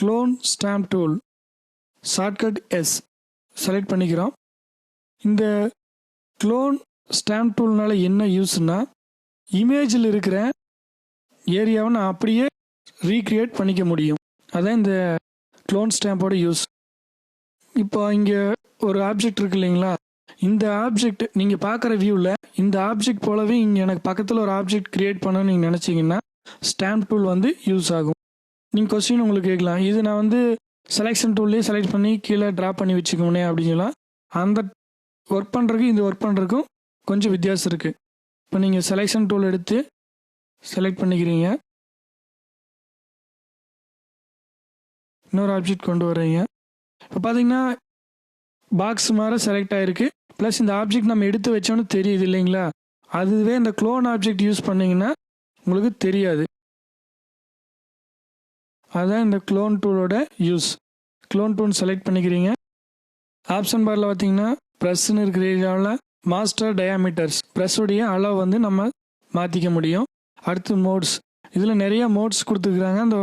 Clone stamp tool shortcut S select பண்ணிக்கிறோம். இந்த clone stamp டூல்னால் என்ன யூஸ்னால் இமேஜில் இருக்கிற ஏரியாவை நான் அப்படியே ரீக்ரியேட் பண்ணிக்க முடியும். அதான் இந்த க்ளோன் ஸ்டாம்போட யூஸ் இப்போ இங்கே ஒரு ஆப்ஜெக்ட் இருக்கு இல்லைங்களா? இந்த ஆப்ஜெக்ட் நீங்கள் பார்க்குற வியூவில் இந்த ஆப்ஜெக்ட் போலவே இங்கே எனக்கு பக்கத்தில் ஒரு ஆப்ஜெக்ட் க்ரியேட் பண்ணணும்னு நீங்கள் நினச்சிங்கன்னா ஸ்டாம்ப் டூல் வந்து யூஸ் ஆகும். நீங்கள் கொஸ்டின் உங்களுக்கு கேட்கலாம். இது நான் வந்து செலெக்ஷன் டூல்லே செலக்ட் பண்ணி கீழே ட்ரா பண்ணி வச்சுக்கோனே அப்படின்னு சொல்லலாம். அந்த ஒர்க் பண்ணுறதுக்கு இந்த ஒர்க் பண்ணுறதுக்கும் கொஞ்சம் வித்தியாசம் இருக்குது இப்போ நீங்கள் செலெக்ஷன் டூல் எடுத்து செலக்ட் பண்ணிக்கிறீங்க. இன்னொரு ஆப்ஜெக்ட் கொண்டு வர்றீங்க. இப்போ பார்த்தீங்கன்னா பாக்ஸ் மாதிரி செலக்ட் ஆகிருக்கு ப்ளஸ் இந்த ஆப்ஜெக்ட் நம்ம எடுத்து வச்சோன்னு தெரியுது இல்லைங்களா? அதுவே இந்த க்ளோன் ஆப்ஜெக்ட் யூஸ் பண்ணிங்கன்னா உங்களுக்கு தெரியாது. அதுதான் இந்த க்ளோன் டூலோட யூஸ் க்ளோன் டூன் செலக்ட் பண்ணிக்கிறீங்க. ஆப்ஷன் பாரில் பார்த்தீங்கன்னா ப்ரெஸ்ன்னு இருக்கிற ஏரியாவில் மாஸ்டர் டயாமீட்டர்ஸ் ப்ரெஸ்ஸுடைய அளவு வந்து நம்ம மாற்றிக்க முடியும். அடுத்து மோட்ஸ் இதில் நிறைய மோட்ஸ் கொடுத்துருக்குறாங்க அந்த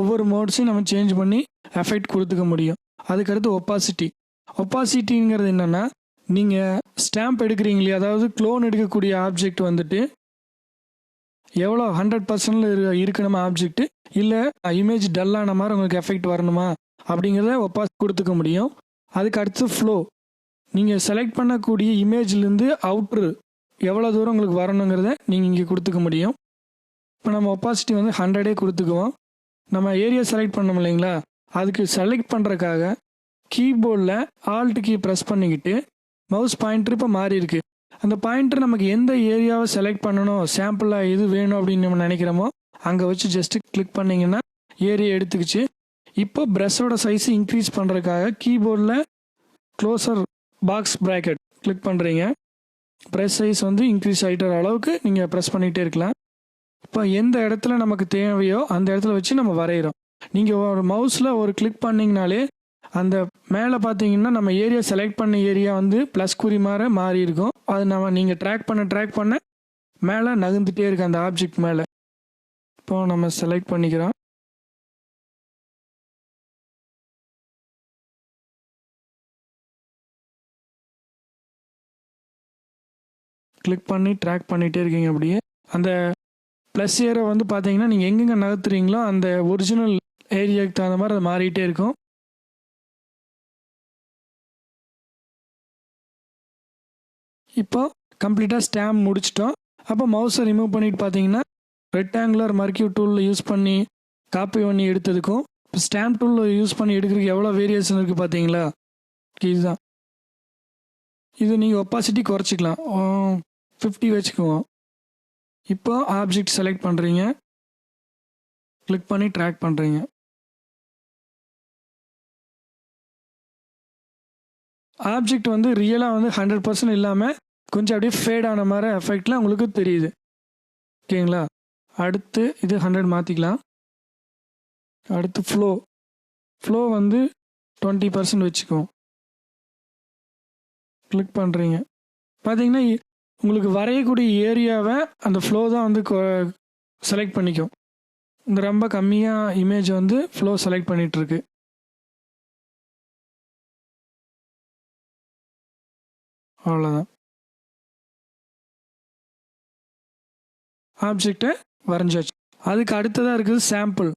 ஒவ்வொரு மோட்ஸையும் நம்ம சேஞ்ச் பண்ணி எஃபெக்ட் கொடுத்துக்க முடியும். அதுக்கடுத்து ஒப்பாசிட்டி ஒப்பாசிட்டிங்கிறது என்னென்னா நீங்கள் ஸ்டாம்ப் எடுக்கிறீங்களே அதாவது க்ளோன் எடுக்கக்கூடிய ஆப்ஜெக்ட் வந்துட்டு எவ்வளோ ஹண்ட்ரட் பர்சன்டில் இருக்கணுமா ஆப்ஜெக்ட் இல்லை இமேஜ் டல்லான மாதிரி உங்களுக்கு எஃபெக்ட் வரணுமா? அப்படிங்கிறத ஒப்பாஸ் கொடுத்துக்க முடியும். அதுக்கு அடுத்து ஃப்ளோ நீங்கள் செலக்ட் பண்ணக்கூடிய இமேஜ்லேருந்து அவுட்ரு எவ்வளோ தூரம் உங்களுக்கு வரணுங்கிறத நீங்கள் இங்கே கொடுத்துக்க முடியும். இப்போ நம்ம ஒப்பாசிட்டி வந்து ஹண்ட்ரடே கொடுத்துக்குவோம். நம்ம ஏரியா செலக்ட் பண்ணோம் இல்லைங்களா? அதுக்கு செலக்ட் பண்ணுறக்காக கீபோர்டில் ஆல்ட் கீ ப்ரெஸ் பண்ணிக்கிட்டு மவுஸ் பாயிண்ட்ரு இப்போ மாறி இருக்கு அந்த பாயிண்டர் நமக்கு எந்த ஏரியாவை செலக்ட் பண்ணணும் சாம்பிளாக எது வேணும் அப்படின்னு நம்ம நினைக்கிறோமோ அங்கே வச்சு ஜஸ்ட்டு கிளிக் பண்ணிங்கன்னா ஏரியா எடுத்துக்கிச்சு. இப்போ ப்ரெஷ்ஷோட சைஸ் இன்க்ரீஸ் பண்ணுறதுக்காக கீபோர்டில் க்ளோசர் பாக்ஸ் ப்ராக்கெட் கிளிக் பண்ணுறீங்க ப்ரெஸ் சைஸ் வந்து இன்க்ரீஸ் ஆகிட்ட அளவுக்கு நீங்கள் ப்ரெஸ் பண்ணிகிட்டே இருக்கலாம். இப்போ எந்த இடத்துல நமக்கு தேவையோ அந்த இடத்துல வச்சு நம்ம வரைகிறோம் நீங்கள் ஒரு மவுஸில் ஒரு கிளிக் பண்ணிங்கனாலே அந்த மேலே பார்த்தீங்கன்னா நம்ம ஏரியா செலக்ட் பண்ண ஏரியா வந்து ப்ளஸ் குறி மாற மாறி இருக்கும். அது நம்ம நீங்கள் ட்ராக் பண்ண ட்ராக் பண்ண மேலே நகர்ந்துட்டே இருக்கு அந்த ஆப்ஜெக்ட் மேலே. இப்போ நம்ம செலக்ட் பண்ணிக்கிறோம். கிளிக் பண்ணி ட்ராக் பண்ணிகிட்டே இருக்கீங்க அப்படியே. அந்த ப்ளஸ் ஏரை வந்து பார்த்தீங்கன்னா நீங்கள் எங்கெங்கே நகர்த்துறீங்களோ அந்த ஒரிஜினல் ஏரியாவுக்கு தகுந்த மாதிரி அது மாறிட்டே இருக்கும். இப்போது கம்ப்ளீட்டாக ஸ்டாம்ப் முடிச்சிட்டோம். அப்போ மவுஸை ரிமூவ் பண்ணிட்டு பார்த்தீங்கன்னா ரெக்டாங்குலர் மர்க்கியூ டூலில் யூஸ் பண்ணி காப்பி பண்ணி எடுத்ததுக்கும் இப்போ ஸ்டாம்ப் டூலில் யூஸ் பண்ணி எடுக்கிறதுக்கு எவ்வளோ வேரியேஷன் இருக்குது பார்த்தீங்களா இதுதான். இது நீங்கள் ஒப்பாசிட்டி குறைச்சிக்கலாம். ஃபிஃப்டி வச்சுக்குவோம். இப்போ ஆப்ஜெக்ட் செலக்ட் பண்ணுறீங்க கிளிக் பண்ணி ட்ராக் பண்ணுறீங்க ஆப்ஜெக்ட் வந்து ரியலாக வந்து ஹண்ட்ரட் பர்சன்ட் இல்லாமல் கொஞ்சம் அப்படியே ஃபேட் ஆன மாதிரி எஃபெக்ட்லாம் உங்களுக்கு தெரியுது. ஓகேங்களா? அடுத்து இது ஹண்ட்ரட் மாற்றிக்கலாம் அடுத்து ஃப்ளோ ஃப்ளோ வந்து டுவெண்ட்டி பர்சன்ட் வச்சுக்குவோம் கிளிக் பண்ணுறீங்க பார்த்தீங்கன்னா இ- உங்களுக்கு வரையக்கூடிய ஏரியாவை அந்த ஃப்ளோ தான் வந்து செலக்ட் பண்ணிக்கும். இந்த ரொம்ப கம்மியாக இமேஜ் வந்து ஃப்ளோ செலக்ட் பண்ணிகிட்ருக்கு அவ்வளோதான் ஆப்ஜெக்டை வரைஞ்சாச்சு. அதுக்கு அடுத்ததாக இருக்குது சாம்பிள்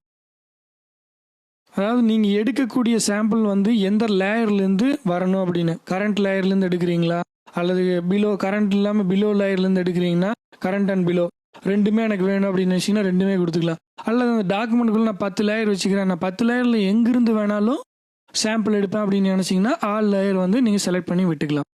அதாவது நீங்கள் எடுக்கக்கூடிய சாம்பிள் வந்து எந்த லேயர்லேருந்து வரணும் அப்படின்னு? கரண்ட் லேயர்லேருந்து எடுக்கிறீங்களா? அல்லது பிலோ கரண்ட் இல்லாமல் பிலோ லேயர்லேருந்து எடுக்கிறீங்கன்னா கரண்ட் அண்ட் பிலோ ரெண்டுமே எனக்கு வேணும் அப்படின்னு வச்சிங்கன்னா ரெண்டுமே கொடுத்துக்கலாம். அல்லது அந்த டாக்குமெண்ட்டுக்குள்ள நான் பத்து லேயர் வச்சுக்கிறேன். நான் பத்து லேயரில் எங்கிருந்து வேணாலும் சாம்பிள் எடுப்பேன் அப்படின்னு நினச்சிங்கன்னா ஆல் லேயர் வந்து நீங்கள் செலக்ட் பண்ணி விட்டுக்கலாம்.